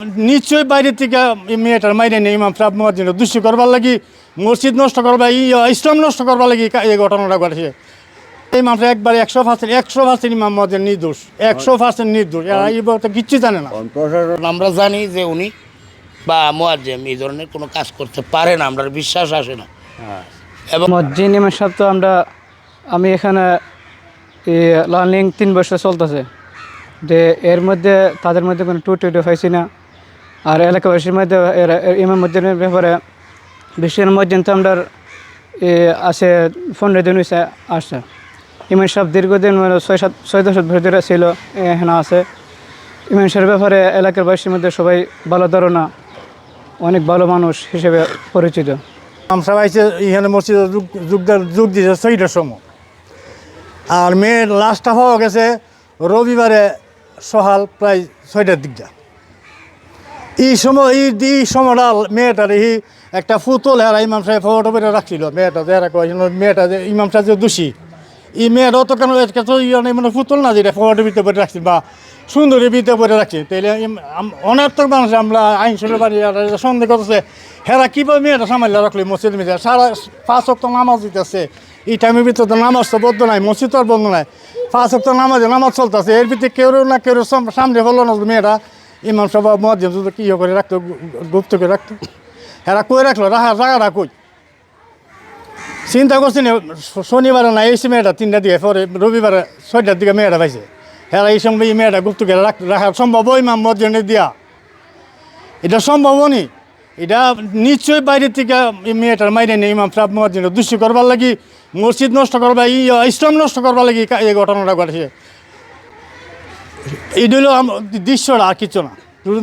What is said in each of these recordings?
নিশ্চয়ই বাইরে থেকে এই মেয়েটার মাইরে নেই ইমাম সাহেব মসজিদ দুষ্টি করবার লাগি মসজিদ নষ্ট করবা ই ইসলাম নষ্ট করবার লাগি কা- এই ঘটনাটা ঘটেছে। এই সাহেব একবার একশো পার্সেন্ট একশো পার্সেন্ট ইমাম মসজিদ নির্দোষ একশো পার্সেন্ট নির্দোষ এরা এই বলতে কিচ্ছু জানে না। প্রশাসন আমরা জানি যে উনি বা মোয়াজ্জেম এই ধরনের কোনো কাজ করতে পারে না আমরা বিশ্বাস আসে না। এবং মসজিদ ইমাম সাহেব তো আমরা আমি এখানে লার্নিং তিন বছর চলতেছে। যে এর মধ্যে তাদের মধ্যে কোনো টু টুটু হয়েছি না। আর এলাকাবাসীর মধ্যে ইমাম মসজিদের ব্যাপারে বিশ্বের মসজিদ তো আমরা আছে পনেরো দিন হয়েছে আসছে। ইমাম সাহেব দীর্ঘদিন মানে ছয় সাত, ছয় দশ বছর ধরে ছিল এখানে আছে। ইমাম সাহেবের ব্যাপারে এলাকার বাসীর মধ্যে সবাই ভালো ধারণা, অনেক ভালো মানুষ হিসেবে পরিচিত। সাহেব আইসে এখানে মসজিদে যোগ দিয়েছে ছয়টার সময়। আর মেয়ের লাশটা পাওয়া গেছে, রবিবারে সকাল প্রায় ছয়টার দিকটা এই সময় এই এই সময়টা মেয়েটার এই একটা ফুতল হেরা ইমাম সাহেব ফটো করে রাখছিল মেয়েটা যে হেরা কয় মেয়েটা যে ইমাম সাহেব যে দোষী। এই মেয়েটা অত কেন মানে ফুতল না যেটা ফটো ভিতরে করে রাখছি বা সুন্দরী ভিতরে করে রাখছি। তাইলে তো মানুষ আমরা আইন শুনে বাড়ি সন্দেহ করতেছে, হেরা কীভাবে মেয়েটা সামাল্য রাখল মসজিদ মিলে সারা পাঁচ অক্ট নামাজ দিতেছে। এই টাইমের ভিতরে তো নামাজ তো বদ্ধ নাই, মসজিদ তো আর বন্ধ নাই। পাঁচ অক্ট নামাজে নামাজ চলতেছে, এর ভিতরে কেউ না কেউ সামনে হলো না মেয়েটা ইমাম সভা মসজিদ যদি কী করে রাখতো গুপ্ত করে রাখতো। হেরা কই রাখল? রাখা জায়গাটা কই? চিন্তা করছি শনিবারে না এই মেয়েটা তিনটা দিকে, পরে রবিবারে ছয়টার দিকে মেয়েটা পাইছে। হেরা এই সঙ্গে এই মেয়েটা গুপ্ত করে রাখ- সম্ভব ইমাম মসজিদে দিয়া। এটা সম্ভব নি। এটা নিশ্চয়ই বাইরে থেকে এই মেয়েটার মাইরে নেই ইমাম সাহেব মসজিদ দুষ্টি করবার লাগি, মসজিদ নষ্ট করবা ই ইসলাম নষ্ট করবার লাগি এই ঘটনাটা ঘটেছে। এটা হলো দৃশ্যটা আর কিছু না।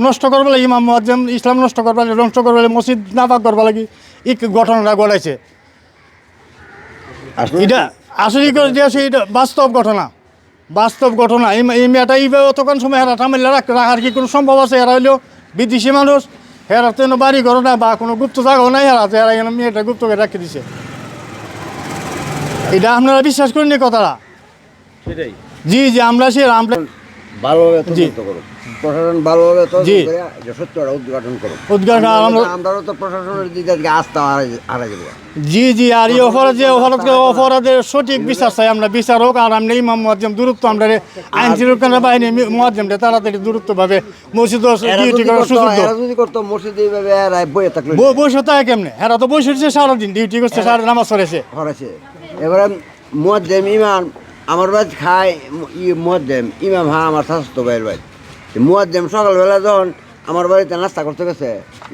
নষ্ট করবার লাগি ইমাম মসজিদ ইসলাম নষ্ট করবার লাগি নষ্ট করবার লাগি মসজিদ নাপাক করবার লাগি এই ঘটনাটা ঘটাইছে। এটা আসলে করে দিয়েছে এটা বাস্তব ঘটনা? বাস্তব ঘটনা। এই এই মেয়েটা এইভাবে অতক্ষণ সময় হেরা থামিলে রাখ রাখার কি কোনো সম্ভব আছে? এরা হইল বিদেশি মানুষ হেরা তো বাড়ি ঘর না বা কোনো গুপ্ত জায়গাও নাই হেরা হেরা এখানে মেয়েটা গুপ্ত করে রাখি দিছে। এটা আপনারা বিশ্বাস করেন কথাটা? সেটাই। জি জি আমরা সে আমরা ভালোভাবে তদন্ত করো প্রশাসন ভালোভাবে তদন্ত করে সত্যটা উদ্ঘাটন করো উদ্ঘাটন আমরা- আমরাও তো প্রশাসনের দিকে আস্থা হারাই- যাব জি জি আর এই অপরাধ যে অপরাধ অপরাধের সঠিক বিচার চাই আমরা বিচার হোক আর আমরা ইমাম মহাজ্জম দূরত্ব আমরা আইন শৃঙ্খলা বাহিনী মহাজ্জমটা তাড়াতাড়ি দূরত্বভাবে মসজিদ ডিউটি করার সুযোগ যদি করতো মসজিদে এইভাবে বইয়ে থাকল বসে থাকে কেমনে? হেরা তো বসে সারাদিন ডিউটি করছে সারা নামাজ পড়েছে এবারে মুয়াজ্জেম ইমাম আমার বাদ খায় ই মুয়াজ্জেম ইমাম হা আমার স্বাস্থ্য ভাইয়ের বাড়ি। মুয়াজ্জেম সকালবেলা যখন আমার বাড়িতে নাস্তা করতে গেছে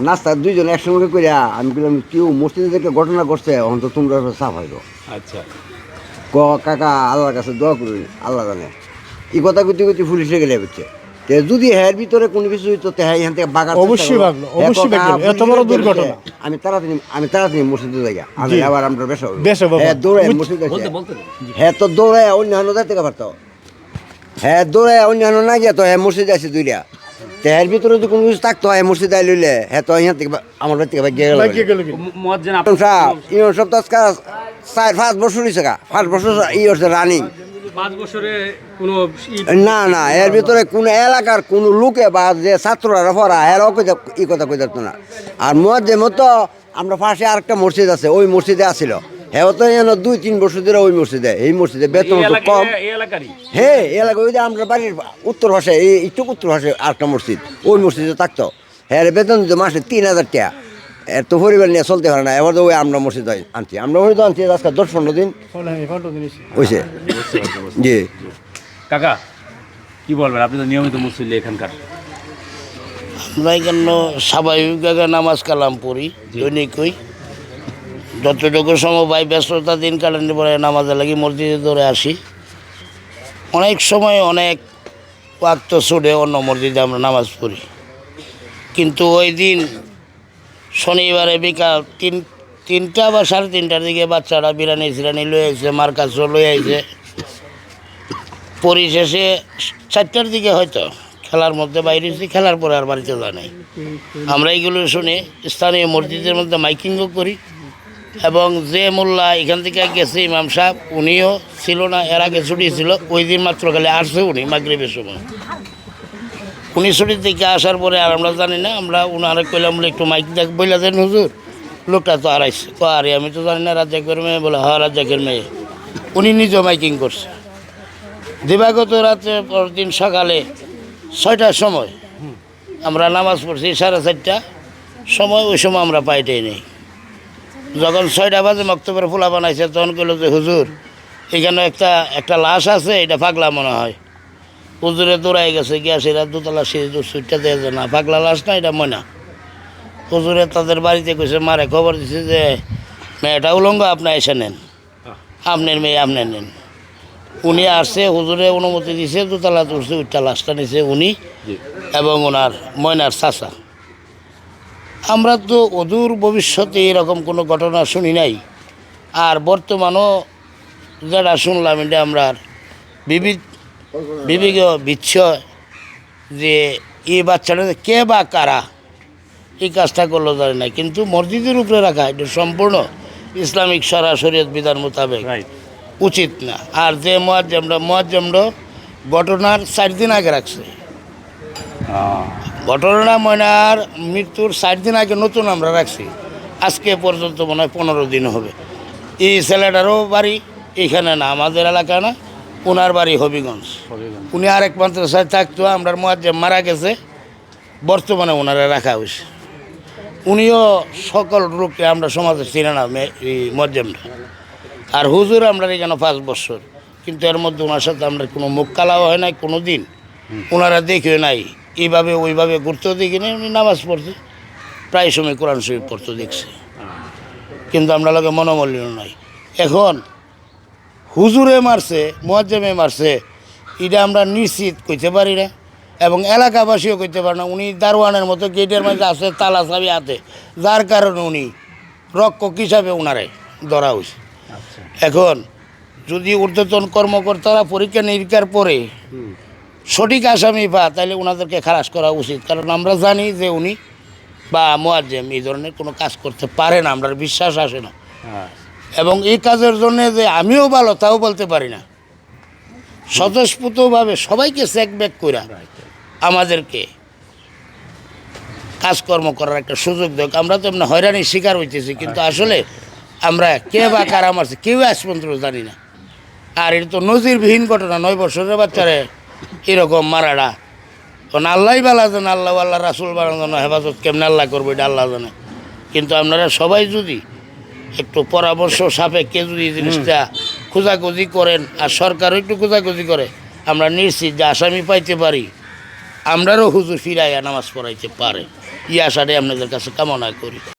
নাস্তা দুইজন একসঙ্গে করিয়া আমি বললাম কেউ মসজিদে থেকে ঘটনা করছে এখন তো তোমরা সাফ হইব। আচ্ছা। ক কাকা আল্লাহর কাছে দোয়া করি আল্লাহ জানে। এই কথা কুতি কুতি পুলিশে গেলে হচ্ছে তে যদি হের ভিতরে কোনো কিছু হইতো তে হ্যাঁ এখান থেকে বাগার অবশ্যই ভাগলো, অবশ্যই ভাগলো। এত বড় দুর্ঘটনা। আমি তাড়াতাড়ি আমি তাড়াতাড়ি মসজিদে যাই আমি আবার আমরা বেশ বেশ হব। হ্যাঁ দৌড়াই বুঝ- মসজিদে বলতে বলতে। হ্যাঁ তো দৌড়ায় অন্যান্য যাইতে পারতো। হ্যাঁ দৌড়ায় অন্যান্য না গিয়া তো হ্যাঁ মসজিদে আছে দুইটা। তে এর ভিতরে যদি কোনো কিছু থাকতো হ্যাঁ মসজিদে আই লইলে হ্যাঁ তো এখান থেকে আমার বাড়ি থেকে গিয়ে গেল সাহেব তো আজকে চার পাঁচ বছর হয়েছে গা। পাঁচ বছর ই হচ্ছে রানিং না না এর ভিতরে কোন এলাকার কোন লোকে বা যে ছাত্ররা পড়া এরাও ই কথা কই যাতো না। আর মধ্যে মতো আমরা পাশে আরেকটা মসজিদ আছে ওই মসজিদে আসিল হ্যাঁ তো যেন দুই তিন বছর ধরে ওই মসজিদে এই মসজিদে বেতন তো কম। হ্যাঁ এলাকা ওই যে আমরা বাড়ির উত্তর ভাষায় এই একটু উত্তর ভাষায় আরেকটা মসজিদ ওই মসজিদে থাকতো। হ্যাঁ বেতন দিত মাসে তিন হাজার টাকা। এর তো পরিবার নিয়ে চলতে পারে না। এবার তো ওই আমরা মসজিদ আনছি। আমরা মসজিদ আনছি আজকে দশ পনেরো দিন। হয়েছে জি। কাকা কি বলবেন? আপনি তো নিয়মিত মুসল্লি এখানকার। আমরা এখানে স্বাভাবিকভাবে নামাজ কালাম পড়ি দৈনিকই যতটুকু সময় পাই ব্যস্ততা দিন কাটানোর পরে নামাজে লাগি মসজিদে ধরে আসি। অনেক সময় অনেক ওয়াক্ত ছুটে অন্য মসজিদে আমরা নামাজ পড়ি। কিন্তু ওই দিন শনিবারে বিকাল তিন, তিনটা বা সাড়ে তিনটার দিকে বাচ্চারা বিরানি সিরানি লয়ে আইছে, মার কাছেও লয়ে আইছে। পরিশেষে চারটার দিকে হয়তো, খেলার মধ্যে বাইরে হয়েছি খেলার পরে আর বাড়িতে যায় নাই। আমরা এইগুলো শুনে, স্থানীয় মসজিদের মধ্যে মাইকিংও করি। এবং যে মোল্লা এখান থেকে গেছে, ইমাম সাহেব, উনিও ছিল না, এর আগে ছুটি ছিল, ওই দিন মাত্র খালি আসছে উনি মাগরিবের সময়। উনি ছুটির থেকে আসার পরে আর আমরা জানি না, আমরা উনারে কইলাম একটু মাইক দেখ, বইলা দেন হুজুর। লোকটা তো হারাইছে। তো আরে, আমি তো জানি না রাজ্জাকের মেয়ে। বলে হ্যাঁ রাজ্জাকের মেয়ে। উনি নিজেও মাইকিং করছে। দিবাগত রাত্রে পরদিন সকালে ছয়টার সময় আমরা নামাজ পড়ছি সাড়ে চারটা। সময় ওই সময় আমরা পাইটাই নেই। যখন ছয়টা বাজে মক্তবের ফুলা বানাইছে, তখন কইলো যে, হুজুর, এখানে একটা একটা লাশ আছে, এটা পাগলা মনে হয়। হুজুরে দৌড়াই গেছে গিয়া সেটা দোতলা সিঁড়ি সুইটটা দিয়ে যে না পাগলা লাশ না এটা ময়না। হুজুরে তাদের বাড়িতে কইছে মারে খবর দিছে যে মেয়েটা উলঙ্গ আপনি এসে নেন। আপনার মেয়ে আপনি নেন। উনি আসছে হুজুরে অনুমতি দিছে দোতলা তুলছে উঠটা লাশটা নিছে উনি এবং ওনার ময়নার চাচা। আমরা তো অদূর ভবিষ্যতে এরকম কোনো ঘটনা শুনি নাই। আর বর্তমানও যেটা শুনলাম এটা আমরা বিবিধ বিবেক বিচ্ছয় যে এই বাচ্চাটা কে বা কারা এই কাজটা করল জানি না। কিন্তু মসজিদের উপরে রাখা এটা সম্পূর্ণ ইসলামিক সরাসরিয়ত বিধান মোতাবেক। উচিত না। আর যে মোয়াজ্জমরা মোয়াজ্জমরা ঘটনার চার দিন আগে রাখছে। ঘটনা ময়নার মৃত্যুর চার দিন আগে নতুন আমরা রাখছি। আজকে পর্যন্ত মনে হয় পনেরো দিন হবে। এই ছেলেটারও বাড়ি এখানে না আমাদের এলাকা না। ওনার বাড়ি হবিগঞ্জ। উনি আরেক মাদ্রাসায় থাকতো আমরা মোয়াজ্জেম মারা গেছে বর্তমানে ওনারা রাখা হয়েছে। উনিও সকল রূপে আমরা সমাজে চিনে না মে- এই মজ্জেমটা আর হুজুর আমরা এখানে পাঁচ বছর কিন্তু এর মধ্যে ওনার সাথে আমরা কোনো মুখ কালাও হয় নাই কোনো দিন। ওনারা দেখেও নাই এইভাবে ওইভাবে ঘুরতেও দেখি নাই উনি নামাজ পড়ছে। প্রায় সময় কোরআন শরীফ পড়তে দেখছি। কিন্তু আমরা লোকে মনোমল্য নাই। এখন হুজুরে মারছে মোয়াজ্জেমে মারছে এটা আমরা নিশ্চিত কইতে পারি না। এবং এলাকাবাসীও কইতে পারে না উনি দারোয়ানের মতো গেটের মাঝে আছে তালা চাবি হাতে। যার কারণে উনি রক্ষক হিসাবে ওনারে ধরা হয়েছে এখন যদি ঊর্ধ্বতন কর্মকর্তারা পরীক্ষা নিরীক্ষার পরে সঠিক আসামি পা তাহলে ওনাদেরকে খালাস করা উচিত। কারণ আমরা জানি যে উনি বা মোয়াজ্জেম এই ধরনের কোনো কাজ করতে পারে না আমরা বিশ্বাস আসে না। এবং এই কাজের জন্য যে আমিও ভালো তাও বলতে পারি না। স্বতঃস্ফূর্তভাবে সবাইকে চেক ব্যাক করে আমাদেরকে কাজকর্ম করার একটা সুযোগ দেখ আমরা তো এমনি হয়রানির শিকার হইতেছি কিন্তু আসলে আমরা কে বা কার আমার কেউ আজ পর্যন্ত জানি না। আর এটা তো নজিরবিহীন ঘটনা নয় বছরের বাচ্চারে এরকম মারাটা। কারণ আল্লাহ বালা জানে আল্লাহ আল্লাহ রাসুল বালা জানে হেফাজত কেমন আল্লাহ করব এটা আল্লাহ জানে। কিন্তু আপনারা সবাই যদি একটু পরামর্শ সাপেক্ষে যদি জিনিসটা খোঁজাখুঁজি করেন, আর সরকারও একটু খোঁজাখুঁজি করে, আমরা নিশ্চিত যে আসামি পাইতে পারি। আমরারও হুজুর ফিরাইয়া নামাজ পড়াইতে পারে। আশাটাই আপনাদের কাছে কামনা করি।